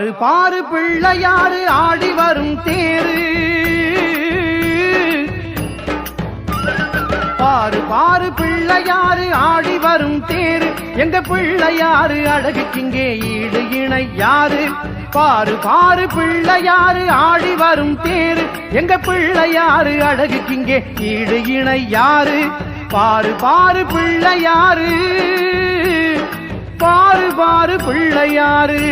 பாரு பாரு பிள்ளையாறு ஆடி வரும் தேரு. பாரு பாரு பிள்ளையாறு ஆடி வரும் தேரு. எங்க பிள்ளையாறு அழகுக்கிங்கே ஈடு இணை யாரு? பாரு பாரு பிள்ளையாறு ஆடி வரும் தேரு. எங்க பிள்ளையாறு அழகுக்கிங்கே ஈடு இணை யாரு? பாரு பாரு பிள்ளையாறு. பாரு பாரு பிள்ளையாறு.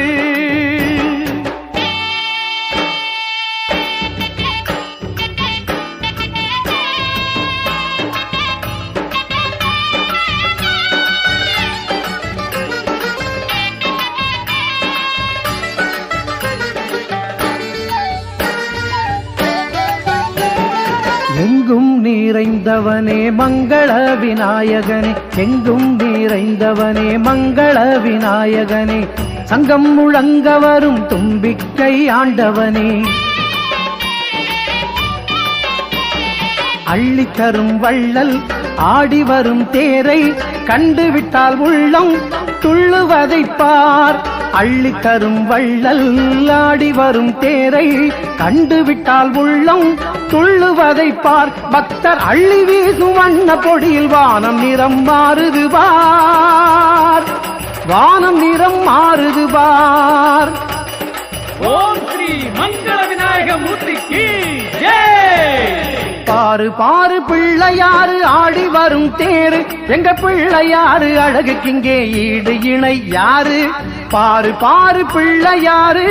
நிறைந்தவனே மங்கள விநாயகனே. எங்கும் நிறைந்தவனே மங்கள விநாயகனே. சங்கம் முழங்க வரும் தும்பிக்கை ஆண்டவனே. அள்ளித்தரும் வள்ளல் ஆடி வரும் தேரை கண்டுவிட்டால் உள்ளம் துள்ளுவதைப் பார். அள்ளித்தரும் வள்ளல் ஆடி வரும் தேரை கண்டுவிட்டால் உள்ளம் துள்ளுவதை பார். பக்தர் அள்ளி வீசும் வண்ண பொடியில் வானம் நிறம் மாறுது பார். வானம் நிறம் மாறுது பார். ஓம் ஸ்ரீ மங்கள விநாயக மூர்த்திக்கு ஜெய்! பாரு பாரு பிள்ளையாரு ஆடி வரும் தேரு. எங்க பிள்ளையாரு அழகுக்கிங்கே ஈடு இணை யாரு? பாரு பாரு பிள்ளையாரு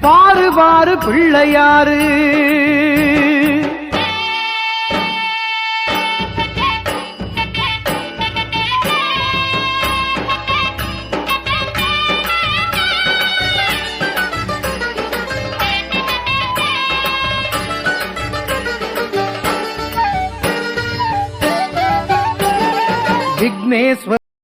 பாரு பாரு பிள்ளையாறு. విఘ్నేశ్వర